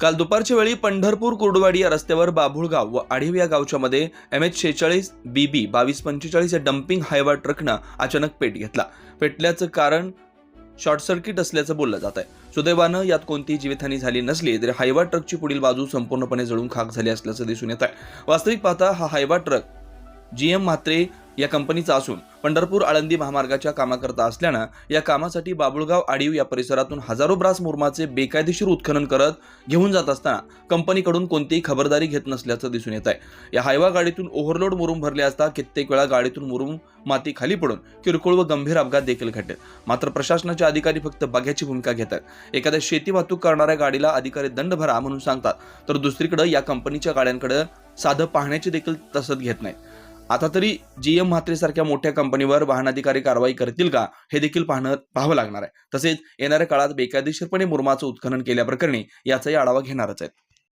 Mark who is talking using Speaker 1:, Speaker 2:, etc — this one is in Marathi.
Speaker 1: काल दुपारच्या वेळी पंढरपूर कुर्डवाडी या रस्त्यावर बाभुळगाव व आढीव या गावच्या मध्ये एम एच शेहेचाळीस बी बी बावीस पंचेचाळीस या डम्पिंग हायवा ट्रकनं अचानक पेट घेतला. पेटल्याचं कारण शॉर्ट सर्किट असल्याचं बोललं जात आहे सुदैवानं यात कोणतीही जीवितहानी झाली नसली तरी हायवा ट्रकची पुढील बाजू संपूर्णपणे जळून खाक झाली असल्याचं दिसून येत आहे वास्तविक पाहता हा Hyva truck G M Mhatre या कंपनीचा असून पंढरपूर आळंदी महामार्गाच्या कामाकरता असल्यानं या कामासाठी बाबुळगाव आडीव या परिसरातून हजारो ब्रास मुरमाचे बेकायदेशीर उत्खनन करत घेऊन जात असताना कंपनीकडून कोणतीही खबरदारी घेत नसल्याचं दिसून येत आहे या हायवा गाडीतून ओव्हरलोड मुरुम भरले असता कित्येक वेळा गाडीतून मुरुम माती खाली पडून किरकोळ व गंभीर अपघात देखील घडले मात्र प्रशासनाचे अधिकारी फक्त बघ्याची भूमिका घेत आहेत एखाद्या शेती वाहतूक करणाऱ्या गाडीला अधिकारी दंड भरा म्हणून सांगतात तर दुसरीकडे या कंपनीच्या गाड्यांकडे साधं पाहण्याची देखील तसद घेत नाही आता तरी जी एम म्हात्रेसारख्या मोठ्या कंपनीवर वाहन अधिकारी कारवाई करतील का हे देखील पाहणं पाहावं लागणार आहे. तसेच येणाऱ्या काळात बेकायदेशीरपणे मुरमाचं उत्खनन केल्याप्रकरणी याचाही आढावा घेणारच आहेत.